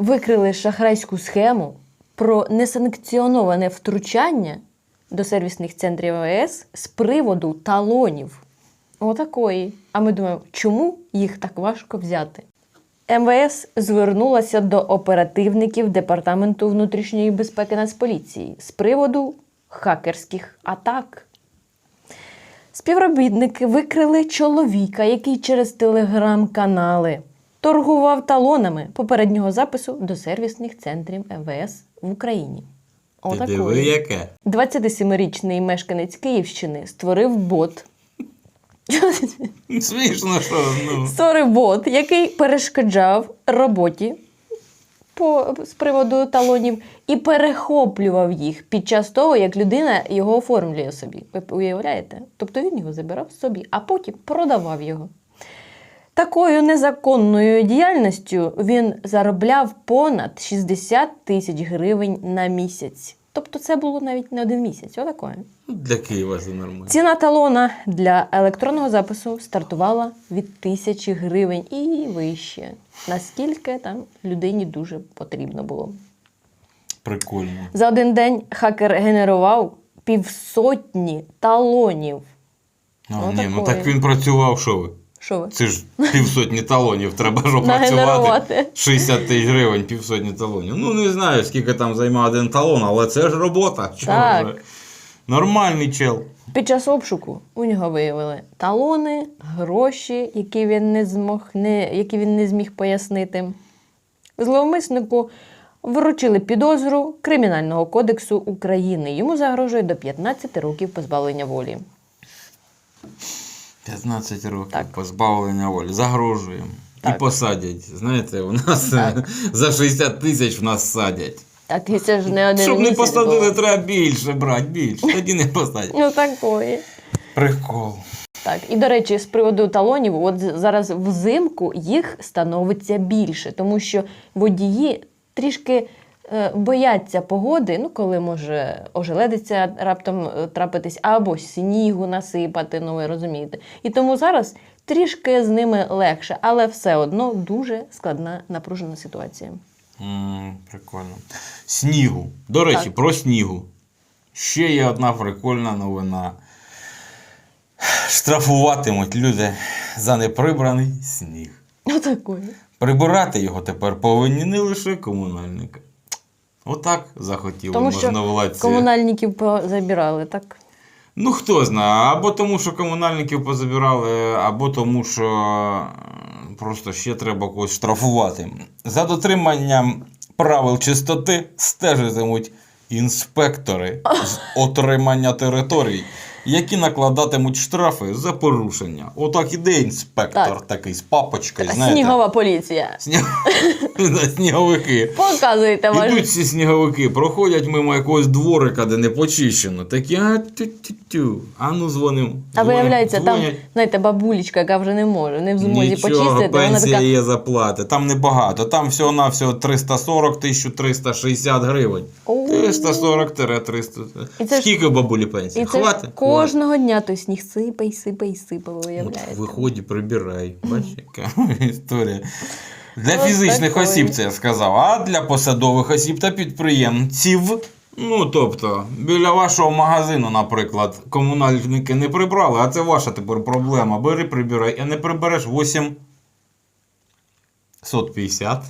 викрили шахрайську схему про несанкціоноване втручання до сервісних центрів АЕС з приводу талонів. Отакої. А ми думаємо, чому їх так важко взяти? МВС звернулася до оперативників Департаменту внутрішньої безпеки Нацполіції з приводу хакерських атак. Співробітники викрили чоловіка, який через телеграм-канали торгував талонами попереднього запису до сервісних центрів МВС в Україні. Ти диви, яке? 27-річний мешканець Київщини створив бот. Смішно, що ну. Створив бот, який перешкоджав роботі по, з приводу талонів і перехоплював їх під час того, як людина його оформлює собі. Ви уявляєте? Тобто він його забирав собі, а потім продавав його. Такою незаконною діяльністю він заробляв понад 60 тисяч гривень на місяць. Тобто це було навіть не один місяць. Отакое. Для Києва це нормально. Ціна талона для електронного запису стартувала від тисячі гривень і вище. Наскільки там людині дуже потрібно було. Прикольно. За один день хакер генерував півсотні талонів. А, Ну, ні, ну так він працював, що ви? Що ви? Це ж півсотні талонів, треба ж опрацювати. 60 тисяч гривень, півсотні талонів. Ну не знаю, скільки там займає один талон, але це ж робота. Чого Так. Нормальний чел. Під час обшуку у нього виявили талони, гроші, які він не змог, не, які він не зміг пояснити. Зловмиснику вручили підозру Кримінального кодексу України. Йому загрожує до 15 років позбавлення волі. 15 років Так. позбавлення волі. Загрожуємо. І посадять. Знаєте, у нас Так. за 60 тисяч в нас садять. Так це ж не один Щоб не посадили, було. треба більше брати, більше. Тоді не посадять. Ну такої. Прикол. Так, і до речі, з приводу талонів, от зараз взимку їх становиться більше, тому що водії трішки бояться погоди, ну коли може ожеледиться раптом е, трапитись, або снігу насипати, ну ви розумієте. І тому зараз трішки з ними легше, але все одно дуже складна напружена ситуація. М, прикольно. Снігу. До речі, Так. про снігу. Ще є одна прикольна новина. Штрафуватимуть люди за неприбраний сніг. Отакої. Прибирати його тепер повинні не лише комунальники. Отак захотіли Тому що можновладці. комунальників позабирали, так? Ну, хто знає, або тому, що комунальників позабирали, або тому, що е, просто ще треба когось штрафувати. За дотриманням правил чистоти стежитимуть інспектори з отримання територій, які накладатимуть штрафи за порушення. Отак іде інспектор Так. такий з папочкою, знаєте. Снігова поліція. Сніг... Да, Сніговики. Показуйте ваш Ідуть ці сніговики, проходять мимо якогось дворика, де не почищено. Такі, а тю-тю-тю. А ну дзвонимо. А виявляється, там, Дзвонять. знаєте, бабулечка, яка вже не може, не в змозі Нічого, почистити. Вона пенсія така, є заплати. Там небагато. Там всього-навсього 340 1360 гривень. О. 340-300. І це ж- Скільки бабулі пенсії? і це ж Хватить? Кожного дня той сніг сипай, сипай, сипай, От виявляється. Виході, прибирай. Бачиш, яка історія. Для Ось фізичних такої. осіб це я сказав, а для посадових осіб та підприємців. Ну, тобто, біля вашого магазину, наприклад, комунальники не прибрали, а це ваша тепер проблема. Бери, прибирай, а не прибереш 8 150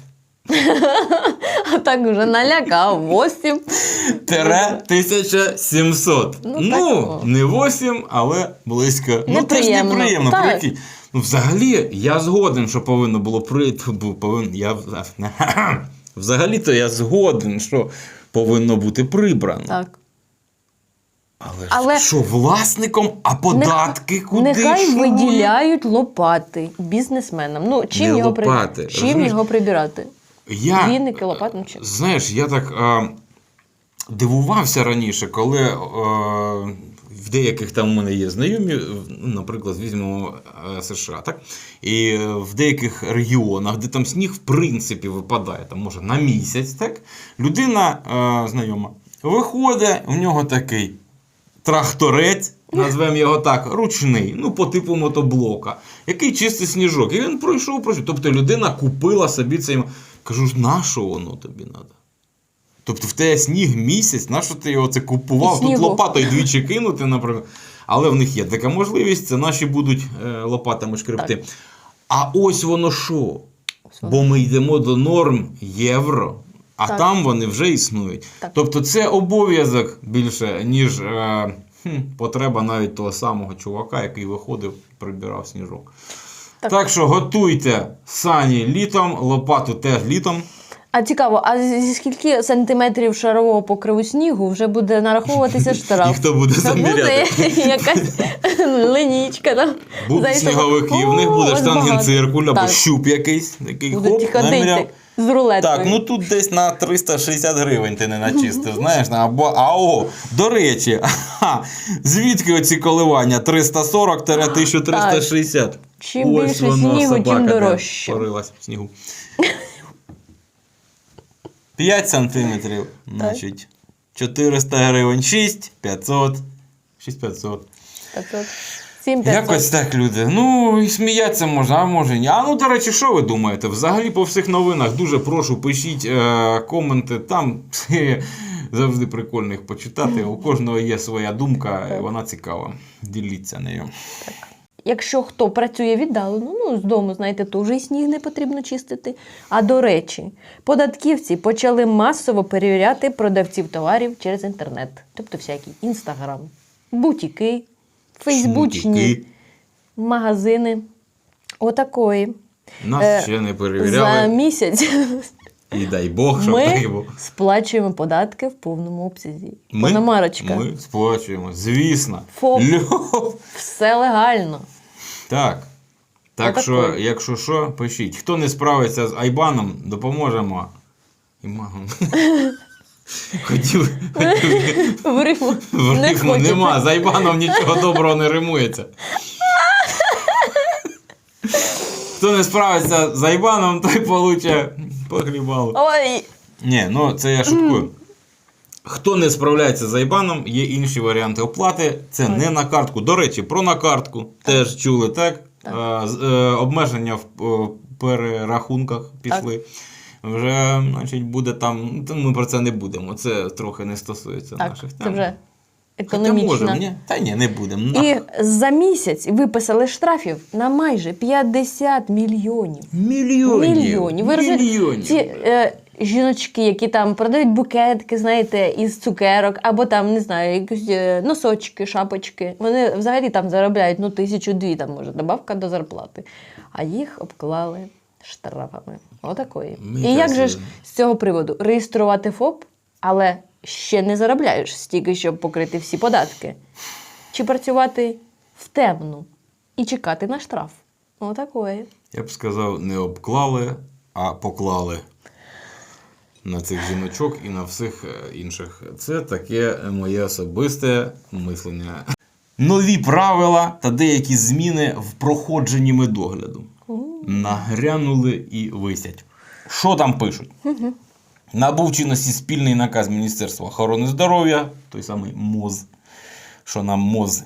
А так вже налякав, 8. Тере 1700. Ну, Ну, не 8, але близько. Ну, теж Неприємно. неприємно, Так. Ну, взагалі, я згоден, що повинно було прийти. Повин... Я... Взагалі-то я згоден, що повинно бути прибрано. Так. Але, Але- що власником, а податки куди? Нехай що? виділяють лопати бізнесменам. Ну, чим, Не його, при- чим розумієш? його прибирати? Я... Вінники, ну чим? Знаєш, я так е, дивувався раніше, коли е, в деяких там у мене є знайомі, наприклад, візьмемо е, США, так? І е, в деяких регіонах, де там сніг в принципі випадає, там може на місяць, так? Людина е, знайома виходить, в нього такий тракторець, назвемо його так, ручний, ну по типу мотоблока, який чистить сніжок. І він пройшов, пройшов. Тобто людина купила собі цей. Кажу ж, на що воно тобі треба? Тобто в тебе сніг місяць, на що ти його це купував? Тут лопатою двічі кинути, наприклад. Але в них є така можливість, це наші будуть е, лопатами шкребти. Так. А ось воно що? Бо ми йдемо до норм євро, а Так. там вони вже існують. Так. Тобто це обов'язок більше, ніж е, хм, потреба навіть того самого чувака, який виходив, прибирав сніжок. Так. Так. що готуйте сані літом, лопату теж літом. А цікаво, а зі скільки сантиметрів шарового покриву снігу вже буде нараховуватися штраф? І хто буде заміряти? буде якась линічка там. Будуть сніговики, в них буде штангенциркуль або щуп якийсь. Будуть хоп, наміряв. з рулеткою. Так, ну тут десь на 360 гривень ти не начистив, знаєш, або, а о, до речі, звідки оці коливання 340-1360? Чим більше снігу, тим дорожче. Порилась в снігу. 5 сантиметрів, значить, 400 гривень, 6, 500, 6500. 500. 7 500. Якось так, люди. Ну, і сміятися можна, а може ні. А ну, до речі, що ви думаєте? Взагалі по всіх новинах дуже прошу, пишіть е, коменти. Там завжди прикольно їх почитати. У кожного є своя думка, і вона цікава. Діліться нею. Якщо хто працює віддалено, ну з дому, знаєте, то вже й сніг не потрібно чистити. А до речі, податківці почали масово перевіряти продавців товарів через інтернет, тобто всякі інстаграм, бутіки, фейсбучні, магазини. Отакої. Нас Е, ще не За перевіряли. місяць І дай Бог, щоб ми так було. сплачуємо податки в повному обсязі. Ми, Пономарочка, ми сплачуємо, звісно. ФОП. Льов. все легально. Так. Так що, якщо що, пишіть. Хто не справиться з Айбаном, допоможемо. І магом. Хотів, хотів. В рифму В рифму нема, з Айбаном нічого доброго не римується. Хто не справиться з Айбаном, той получе погрібало. Ой, Ні, ну це я шуткую. Хто не справляється з Айбаном, є інші варіанти оплати. Це не на картку. До речі, про на картку теж чули, так? Так. Е, е, обмеження в е, перерахунках пішли. Вже, значить, буде там. Ми про це не будемо. Це трохи не стосується так, наших це тем. вже Хоча економічно. ні? Та ні, не будемо. І за місяць виписали штрафів на майже 50 мільйонів. Мільйонів. Мільйонів. Ви розумієте, Мільйонів. ці е, жіночки, які там продають букетки, знаєте, із цукерок, або там, не знаю, якісь е, носочки, шапочки. Вони взагалі там заробляють ну, тисячу дві, там може, добавка до зарплати. А їх обклали штрафами. Отакої. І як же ж з цього приводу реєструвати ФОП, але ще не заробляєш стільки, щоб покрити всі податки. Чи працювати в темну і чекати на штраф? Отакої. Я б сказав, не обклали, а поклали на цих жіночок і на всіх е, інших. Це таке моє особисте мислення. Нові правила та деякі зміни в проходженні медогляду. Нагрянули і висять. Що там пишуть? Набув чинності спільний наказ Міністерства охорони здоров'я, той самий МОЗ, що нам МОЗ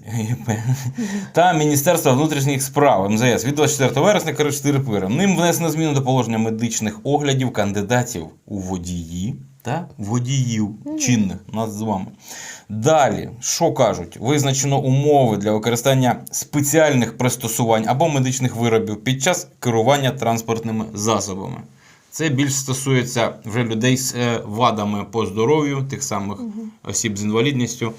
та Міністерства внутрішніх справ МЗС від 24 вересня коротше, 4 пири. Ним внесено зміну до положення медичних оглядів кандидатів у водії та водіїв чинних нас з вами. Далі, що кажуть? Визначено умови для використання спеціальних пристосувань або медичних виробів під час керування транспортними засобами. Це більш стосується вже людей з е, вадами по здоров'ю, тих самих осіб з інвалідністю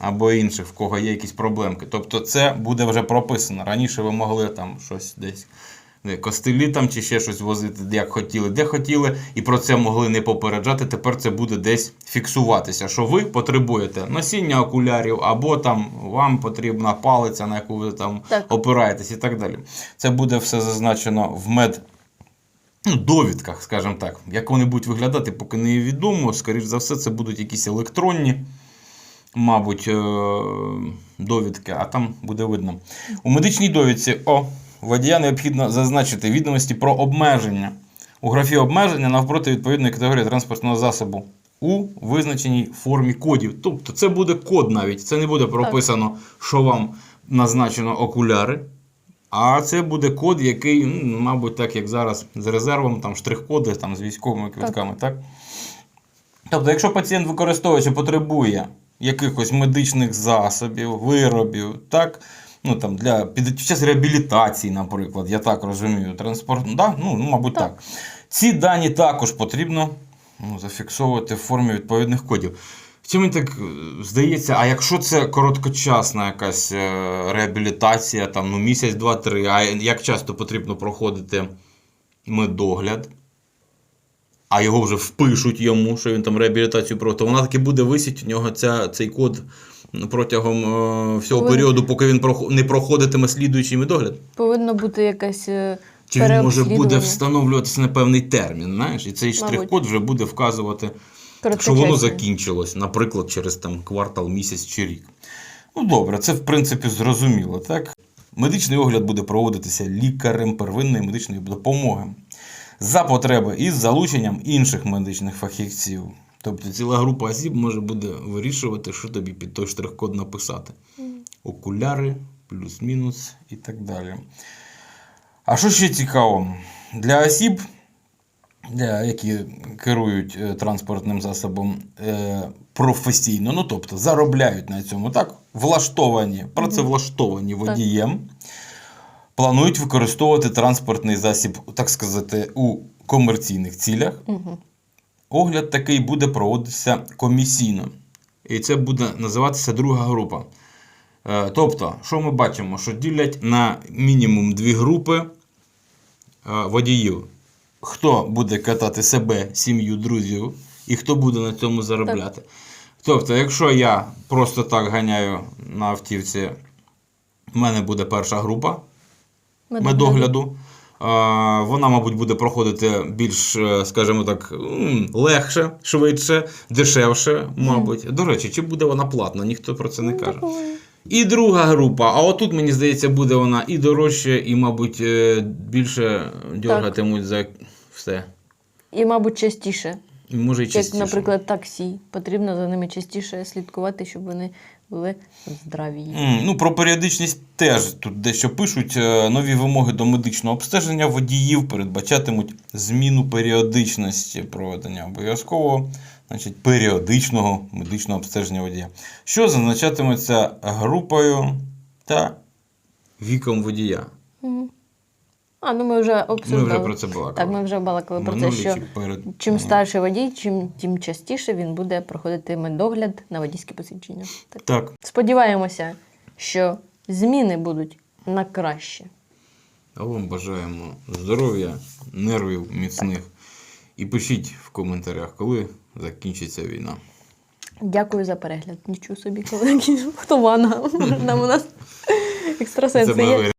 або інших, в кого є якісь проблемки. Тобто це буде вже прописано. Раніше ви могли там щось десь костелі там чи ще щось возити, як хотіли, де хотіли, і про це могли не попереджати. Тепер це буде десь фіксуватися, що ви потребуєте носіння окулярів, або там вам потрібна палиця, на яку ви там Так. опираєтесь, і так далі. Це буде все зазначено в мед ну, довідках, скажімо так. Як вони будуть виглядати, поки не відомо. Скоріш за все, це будуть якісь електронні, мабуть, е, довідки, а там буде видно. У медичній довідці О, водія необхідно зазначити відомості про обмеження. У графі обмеження навпроти відповідної категорії транспортного засобу у визначеній формі кодів. Тобто це буде код навіть. Це не буде прописано, що вам назначено окуляри. А це буде код, який, ну, мабуть, так як зараз з резервом, там штрих-коди там, з військовими квитками, так. Тобто, якщо пацієнт використовуючи потребує якихось медичних засобів, виробів, так, ну, там, для, під час реабілітації, наприклад, я так розумію, транспорт, да? ну, ну, мабуть, так. Так. Ці дані також потрібно ну, зафіксовувати в формі відповідних кодів. Чи мені так е, здається, а якщо це короткочасна якась е, реабілітація, там, ну, місяць, два-три, а як часто потрібно проходити медогляд, а його вже впишуть йому, що він там реабілітацію проводить, то вона таки буде висіти у нього ця, цей код протягом е, всього Повинен. періоду, поки він не проходитиме слідуючий медогляд. Повинно бути якась. е, Чи він може буде переобслідування. встановлюватися на певний термін, знаєш? І цей Мабуть. штрих-код вже буде вказувати, що воно закінчилось, наприклад, через там квартал, місяць чи рік. Ну добре, це в принципі зрозуміло, так? Медичний огляд буде проводитися лікарем первинної медичної допомоги за потреби із залученням інших медичних фахівців. Тобто ціла група осіб може буде вирішувати, що тобі під той штрих-код написати. Окуляри, плюс-мінус і так далі. А що ще цікаво? Для осіб, для, які керують е, транспортним засобом е, професійно, ну тобто заробляють на цьому, так, влаштовані, працевлаштовані водієм, планують використовувати транспортний засіб, так сказати, у комерційних цілях. Мгм. Огляд такий буде проводитися комісійно. І це буде називатися друга група. Е, Тобто, що ми бачимо? Що ділять на мінімум дві групи е, водіїв. Хто буде катати себе, сім'ю, друзів, і хто буде на цьому заробляти. Тобто, якщо я просто так ганяю на автівці, в мене буде перша група медогляду. Вона, мабуть, буде проходити більш, е, скажімо так, легше, швидше, дешевше, мабуть. До речі, чи буде вона платна? Ніхто про це не Ну, каже. І друга група. А отут, мені здається, буде вона і дорожче, і, мабуть, е, більше дергатимуть за все. І, мабуть, частіше. Може і Як, наприклад, таксі. Потрібно за ними частіше слідкувати, щоб вони були здраві. М, Ну, про періодичність теж тут дещо пишуть. Е, Нові вимоги до медичного обстеження водіїв передбачатимуть зміну періодичності проведення обов'язкового, значить, періодичного медичного обстеження водія, що зазначатиметься групою та віком водія. Мгм. А, ну ми вже Ми вже про це балакали. Так, ми вже балакали про те, що перед... чим старший водій, чим тим частіше він буде проходити медогляд на водійське посвідчення. Так. Так. Сподіваємося, що зміни будуть на краще. А вам бажаємо здоров'я, нервів міцних. І пишіть в коментарях, коли закінчиться війна. Дякую за перегляд. Нічого собі, коли хто ванга. Нам у нас екстрасенси є.